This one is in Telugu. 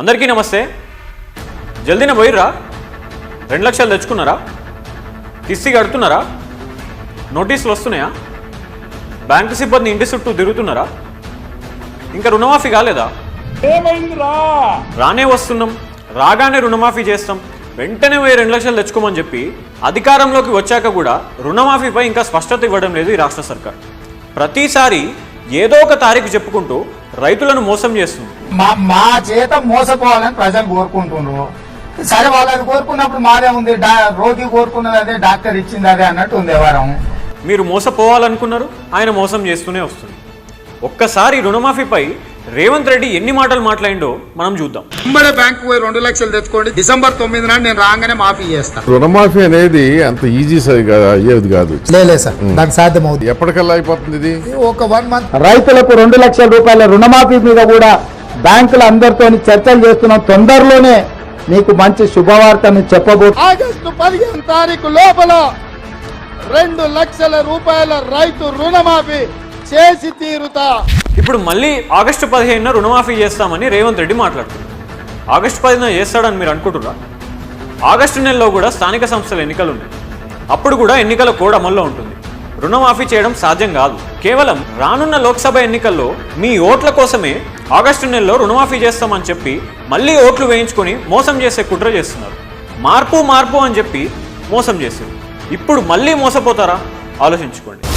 అందరికీ నమస్తే. జల్దీన పోయిర్రా? రెండు లక్షలు తెచ్చుకున్నారా? కిస్తీ కడుతున్నారా? నోటీసులు వస్తున్నాయా? బ్యాంకు సిబ్బంది ఇంటి చుట్టూ తిరుగుతున్నారా? ఇంకా రుణమాఫీ కాలేదా? రానే వస్తున్నాం. రాగానే రుణమాఫీ చేస్తాం. వెంటనే పోయి రెండు లక్షలు తెచ్చుకోమని చెప్పి అధికారంలోకి వచ్చాక కూడా రుణమాఫీపై ఇంకా స్పష్టత ఇవ్వడం లేదు ఈ రాష్ట్ర సర్కార్. ప్రతిసారి ఏదో ఒక తారీఖు చెప్పుకుంటూ రైతులను మోసం చేస్తుంది. మా మా చేత మోసపోవాలని ప్రజలు కోరుకుంటున్నారు. సరే వాళ్ళని కోరుకున్నప్పుడు మాదే ఉంది రోగి కోరుకున్నది అదే డాక్టర్ ఇచ్చింది అదే అన్నట్టు ఉంది వ్యవహారం. మీరు మోసపోవాలనుకున్నారు ఆయన మోసం చేస్తూనే వస్తుంది ఒక్కసారి రుణమాఫీపై రేవంత్ రెడ్డి ఎన్ని మాటలు మాట్లాడిండో మనం చూద్దాం. ఉమ్మడి బ్యాంకు పోయి రెండు లక్షలు తెచ్చుకోండి. డిసెంబర్ తొమ్మిది నాడు నేను రాగానే మాఫీ చేస్తాను రుణమాఫీ అనేది అంత ఈజీ అయ్యేది కాదు. లేదు సార్ నాకు సాధ్యమవుతుంది. ఎప్పటికల్లా అయిపోతుంది ఇది? ఒక వన్ మంత్. రైతులకు రెండు లక్షల రూపాయల రుణమాఫీ మీద కూడా బ్యాంకుల అందరితో చర్చలు చేస్తున్నాం. తొందరలోనే మీకు మంచి శుభవార్తను చెప్పబో ఆగస్టు పదిహేను తారీఖు లోపల రెండు లక్షల రూపాయల రైతు రుణమాఫీ చేసి తీరుతా. ఇప్పుడు మళ్ళీ ఆగస్టు పదిహేనున రుణమాఫీ చేస్తామని రేవంత్ రెడ్డి మాట్లాడుతున్నారు. ఆగస్టు పదిహేను చేస్తాడని మీరు అనుకుంటున్నారా? ఆగస్టు నెలలో కూడా స్థానిక సంస్థల ఎన్నికలు ఉన్నాయి. అప్పుడు కూడా ఎన్నికల కోడ్ అమల్లో ఉంటుంది. రుణమాఫీ చేయడం సాధ్యం కాదు. కేవలం రానున్న లోక్సభ ఎన్నికల్లో మీ ఓట్ల కోసమే ఆగస్టు నెలలో రుణమాఫీ చేస్తామని చెప్పి మళ్ళీ ఓట్లు వేయించుకొని మోసం చేసే కుట్ర చేస్తున్నారు. మార్పు మార్పు అని చెప్పి మోసం చేశారు. ఇప్పుడు మళ్ళీ మోసపోతారా? ఆలోచించుకోండి.